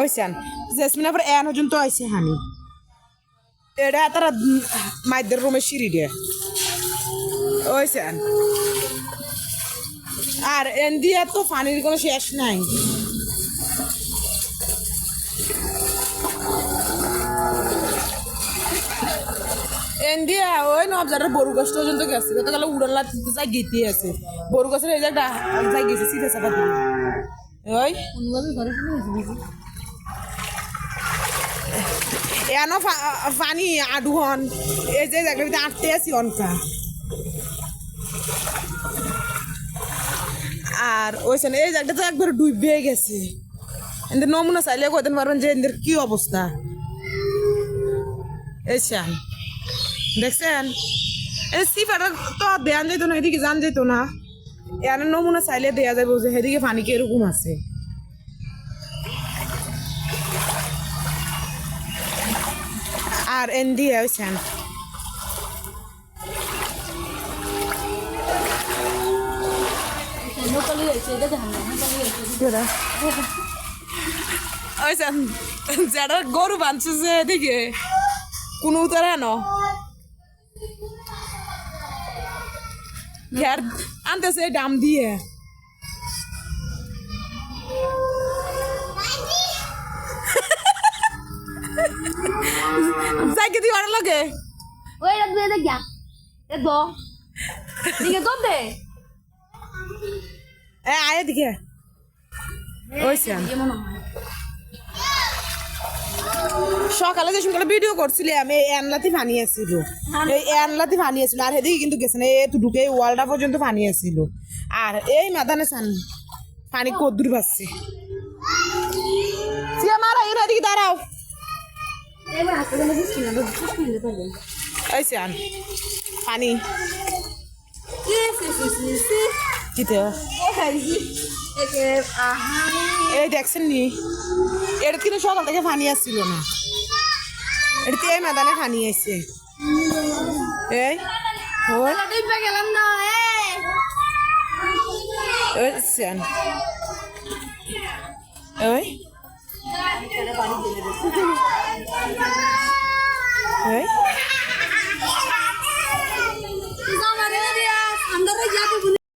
ওইছেন। জেসমিনা পর এন পর্যন্ত আইছে হানি। এটা তারা মাইদের রুমে সিঁড়ি দিয়ে ওইছেন। আর এন দিয়ে তো পানির কোনো শেষ নাই। ওই বড় গাছ যাই আছে। ওই। পানি আডু হন। এই যে আটতে আছি অনকা। আর ওইখানে এই জায়গাটা তো একবার ডুবে গেছে। এদের নমুনা চাইলে কইতেন পারবেন যে এদের কি অবস্থা। এই দেখছেন? এই সিফাটা তো দেয়ান যেত না এদিকে জান যেত না। এর নমুনা চাইলে দেয়া যাবে যে এদিকে পানি কীরকম আছে। আর এন দিয়ে হয়েছেন যারা গরু বাঁধছে যে এদিকে কোনো উত্তরে ন ঘের আনতেছে ডাম দিয়ে যাইকে দিয়ে অনেক লাগে ওই দুয়ে দেখ গা এ দ দিকে তো দে এ আয় এদিকে ওইছেন মনে হয় সকালে যে সকালে ভিডিও করছিলাম এই এনলাতি পানি আসছিল এই এনলাতি পানি আসছিল আর এদিকে কিন্তু গেছে না এই তো ঢুকে এই ওয়ালটা পর্যন্ত পানি আসছিল আর এই মাদানে চান পানি কদ্দুর পাচ্ছে মারা এর এদিকে দাঁড়াও। এই চান পানি। কিতে এই দেখছেন নি? এটা কিন্তু সকাল থেকে পানি আসছিল না। এটা এই মাদানে পানি আসছে এই গেলাম না ওই ওই